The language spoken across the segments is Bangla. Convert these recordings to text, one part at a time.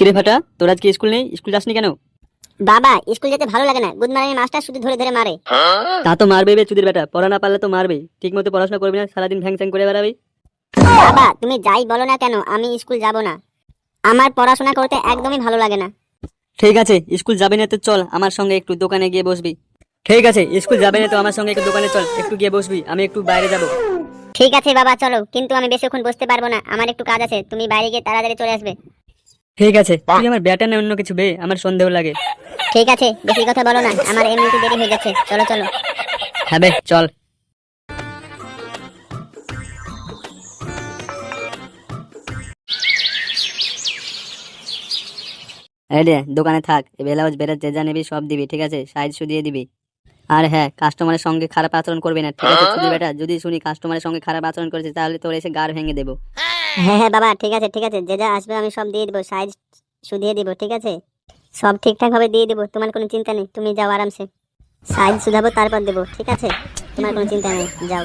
কিরে ফাটা তোর আজকে স্কুল নেই? স্কুল যাসনি কেন? বাবা স্কুল যেতে ভালো লাগে না। Good morning master. শুধু ধরে ধরে মারে। তা তো মারবে বে চুদির বেটা। পড়া না পারলে তো মারবে। ঠিক মতো পড়াশোনা করবি না সারাদিন ভ্যাং স্যাং করে বেড়াবি। বাবা তুমি যাই বলো না কেন আমি স্কুল যাব না। আমার পড়াশোনা করতে একদমই ভালো লাগে না। ঠিক আছে স্কুল যাবে না তো চল আমার সঙ্গে একটু দোকানে গিয়ে বসবি। ঠিক আছে স্কুল যাবে না তো আমার সঙ্গে একটু দোকানে চল একটু গিয়ে বসবি আমি একটু বাইরে যাব। ঠিক আছে বাবা চলো। কিন্তু আমি বেশিক্ষণ বসতে পারব না আমার একটু কাজ আছে তুমি বাইরে গিয়ে তাড়াতাড়ি চলে আসবে। ঠিক আছে তুই আমার ব্যাটা না অন্য কিছু বে আমার সন্দেহ লাগে। ঠিক আছে বেশি কথা বলো না আমার এমনিতে দেরি হয়ে যাচ্ছে চলো চলো। হ্যাঁ বে চল। এই রে দোকানে থাক ব্লাউজ বেরোজ যে যা নিবি সব দিবি ঠিক আছে? সাইজ শুধিয়ে দিবি। আর হ্যাঁ কাস্টমারের সঙ্গে খারাপ আচরণ করবি না ঠিক আছে? বেটা যদি শুনি কাস্টমারের সঙ্গে খারাপ আচরণ করেছে তাহলে তোর এসে গার ভেঙে দেবো। হ্যাঁ হ্যাঁ বাবা ঠিক আছে ঠিক আছে। যে যা আসবে আমি সব দিয়ে দেবো সাইজ শুধিয়ে দিব ঠিক আছে? সব ঠিকঠাক ভাবে দিয়ে দেবো তোমার কোনো চিন্তা নেই তুমি যাও আরামসে। সাইজ শুধাবো তারপর দেবো ঠিক আছে? তোমার কোনো চিন্তা নেই যাও।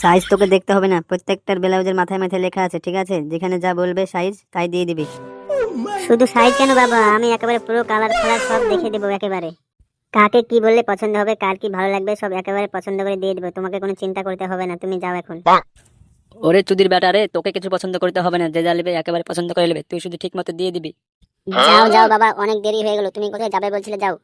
সাইজ তোকে দেখতে হবে না প্রত্যেকটার ব্লাউজের মাথায় মাথায় লেখা আছে ঠিক আছে? যেখানে যা বলবে সাইজ তাই দিয়ে দিবি। শুধু সাইজ কেন বাবা? আমি একেবারে পুরো কালার ফালার সব দেখে দেবো একেবারে। কাকে কি বললে পছন্দ হবে কার কি ভালো লাগবে সব একেবারে পছন্দ করে দিয়ে দেবো। তোমাকে কোনো চিন্তা করতে হবে না তুমি যাও এখন। ওরে চুদির বেটা রে, তোকে কিছু পছন্দ করতে হবে না, যে যা নেবে একেবারে পছন্দ করে নেবে, তুই শুধু ঠিক মতো দিয়ে দিবি। যাও যাও বাবা, অনেক দেরি হয়ে গেল, তুমি কোথায় যাবে বলছিলে, যাও।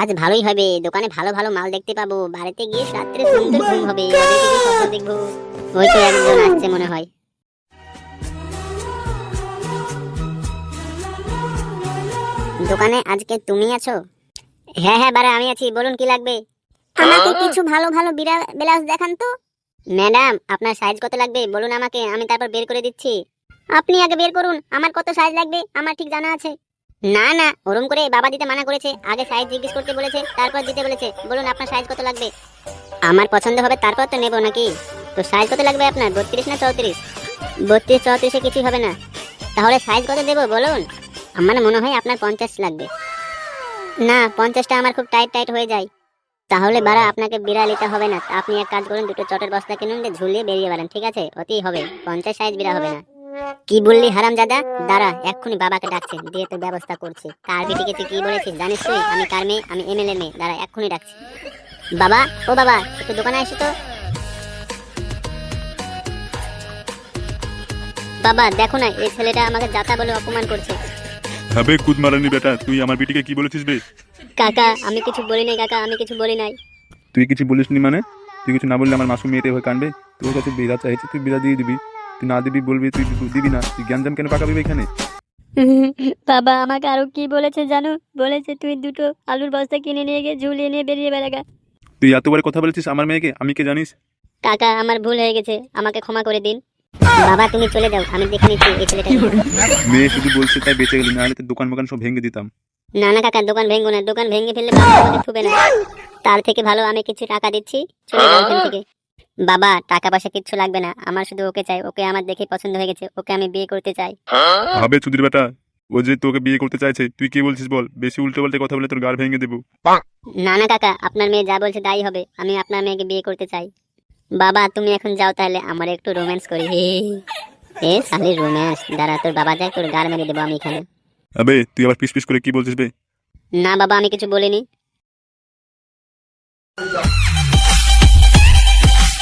আজ ভালোই হবে, দোকানে ভালো ভালো মাল দেখতে পাবো, বাড়িতে গিয়ে রাত্রে সুন্দর ঘুম হবে ওই তো একজন আসছে মনে হয়। দোকানে আজকে তুমি আছো? হ্যাঁ হ্যাঁ বারে আমি আছি বলুন কি লাগবে? আমাকে কিছু ভালো ভালো বিরা- ব্লাউজ দেখান তো। ম্যাডাম আপনার সাইজ কত লাগবে? বলুন আমাকে আমি তারপর বের করে দিচ্ছি। আপনি আগে বের করুন আমার কত সাইজ লাগবে আমার ঠিক জানা আছে। না না ওরম করে বাবা দিতে মানা করেছে আগে সাইজ জিজ্ঞেস করতে বলেছে তারপর দিতে বলেছে। বলুন আপনার সাইজ কত লাগবে? আমার পছন্দ হবে তারপর তো নেব নাকি? তো সাইজ কত লাগবে আপনার বত্রিশ না চৌত্রিশ? বত্রিশ চৌত্রিশে কিছুই হবে না। তাহলে সাইজ কত দেবো বলুন? আমার মনে হয় আপনার পঞ্চাশ লাগবে। না, পঞ্চাশটা আমার খুব টাইট টাইট হয়ে যায়। তাহলে বারা আপনাকে বিড়া নিতে হবে না। আপনি এক কাজ করুন, দুটো চটের বস্তা কিনুন ঝুলিয়ে বেরিয়ে বেড়ান, ঠিক আছে? অতি হবে। পঞ্চাশ সাইজ বিড়া হবে না। কি বললি হারাম দাদা দাঁড়া, এক্ষুনি বাবাকে ডাকছে, দিয়ে তো ব্যবস্থা করছি। কার বিটিকে তুই কি বলেছিস, জানিস তুই? আমি কার মেয়ে? আমি এমএলএ মেয়ে। দাঁড়া, এক্ষুনি ডাকছি। বাবা, ও বাবা, একটু দোকানে আসি তো? বাবা, দেখো না, এই ছেলেটা আমাকে যাতা বলে অপমান করছে। হবে কুদ মারানি বেটা তুই আমার বিটিকে কি বলেছিস বে? কাকা আমি কিছু বলি নাই কাকা আমি কিছু বলি নাই। তুই কিছু বলিস নি মানে? তুই কিছু না বললে আমার মাসুম মেয়েতে হয়ে কানবে? তোর কাছে বিড়া চাইছে তুই বিড়া দিয়ে দিবি। তুই না দিবি বলবি তুই দিবি না। তুই জ্ঞান কেন পাকাবি এখানে? বাবা আমাকে আরও কি বলেছে জানো? বলেছে তুই দুটো আলুর বস্তা কিনে নিয়ে গিয়ে ঝুলিয়ে নিয়ে বেরিয়ে বেড়াগা তুই এতবার কথা বলেছিস আমার মেয়েকে? আমি কে জানিস? কাকা আমার ভুল হয়ে গেছে। আমাকে ক্ষমা করে দিন। বাবা তুমি চলে যাও আমি দেখে নিচ্ছি এই ছেলেটাকে। মেয়ে শুধু বলছে তাই বেঁচে গেলি নাহলে তোর দোকান মোকান সব ভেঙে দিতাম। না না কাকা দোকান ভেঙো না দোকান ভেঙে ফেললে বাবা আমাকে থুবে না। তার থেকে ভালো আমি কিছু টাকা দিচ্ছি চলে যাও এখান থেকে। বাবা টাকা পয়সা কিচ্ছু লাগবে না আমার শুধু ওকে চাই ওকে আমার দেখে পছন্দ হয়ে গেছে ওকে আমি বিয়ে করতে চাই। হবে চুদির বেটা ও যে তোকে বিয়ে করতে চাইছে তুই কি বলছিস বল? বেশি উল্টো পাল্টে কথা বলে তোর গাড় ভেঙে দেবো। না না কাকা আপনার মেয়ে যা বলছে তাই হবে আমি আপনার মেয়েকে বিয়ে করতে চাই। বাবা তুমি এখন যাও তাহলে আমার একটু রোম্যান্স করি। এ সালি রোম্যান্স দাঁড়া তোর বাবা যায় তোর গার মেরে দেবো আমি এখানে। আবে তুই আবার পিস পিস করে কি বলছিস বে? না বাবা আমি কিছু বলিনি।